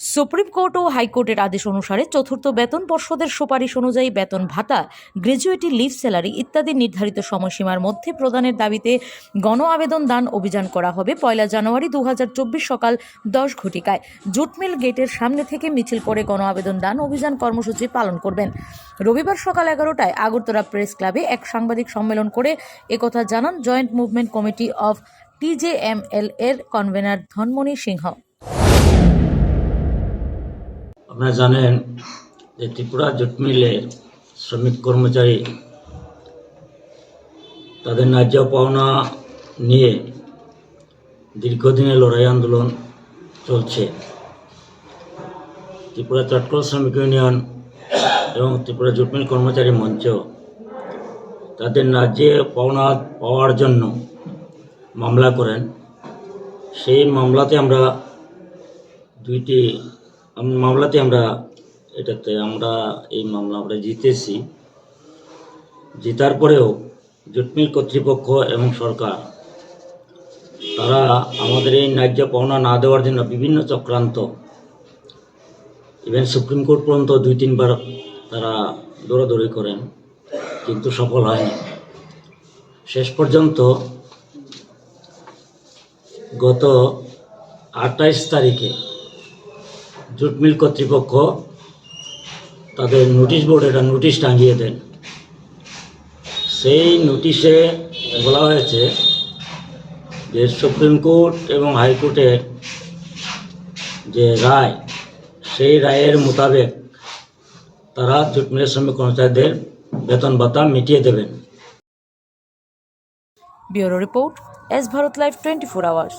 Supreme court ও হাইকোর্টের আদেশ অনুসারে চতুর্থ বেতন পর্ষদের সুপারিশ অনুযায়ী বেতন ভাতা, গ্র্যাজুয়েটি লিভ স্যালারি ইত্যাদি নির্ধারিত সময়সীমার মধ্যে প্রদানের দাবিতে গণ আবেদন দান অভিযান করা হবে পয়লা জানুয়ারি দু হাজার চব্বিশ সকাল দশ ঘটিকায়। জুটমিল গেটের সামনে থেকে মিছিল করে গণ আবেদন দান অভিযান কর্মসূচি পালন করবেন। রবিবার সকাল এগারোটায় আগরতলা প্রেস ক্লাবে এক সাংবাদিক সম্মেলন করে একথা জানান joint movement committee of TJML এর কনভেনার ধনমণি সিংহ। আপনারা জানেন যে ত্রিপুরা জুট মিলের শ্রমিক কর্মচারী তাদের ন্যায্য পাওনা নিয়ে দীর্ঘদিনের লড়াই আন্দোলন চলছে। ত্রিপুরা চটকল শ্রমিক ইউনিয়ন এবং ত্রিপুরা জুট মিল কর্মচারী মঞ্চ তাদের ন্যায্য পাওনা পাওয়ার জন্য মামলা করেন। সেই মামলাতে আমরা দুইটি মামলাতে আমরা এটাতে, আমরা এই মামলা আমরা জিতেছি। জেতার পরেও জুটমিল কর্তৃপক্ষ এবং সরকার, তারা আমাদের এই ন্যায্য পাওনা না দেওয়ার জন্য বিভিন্ন চক্রান্ত, ইভেন সুপ্রিম কোর্ট পর্যন্ত দুই, তিনবার তারা দৌড়াদৌড়ি করেন, কিন্তু সফল হয়নি। শেষ পর্যন্ত গত আঠাইশ তারিখে জুট মিল কর্তৃপক্ষ তাদের নোটিশ বোর্ডে একটা নোটিশ টাঙিয়ে দেন। সেই নোটিশে বলা হয়েছে যে সুপ্রিম কোর্ট এবং হাইকোর্টের যে রায়, সেই রায়ের মোতাবেক তারা জুট মিলের শ্রমিক কর্মচারীদের বেতন ভাতা মিটিয়ে দেবেন। Bureau report, S Bharat live twenty four hours.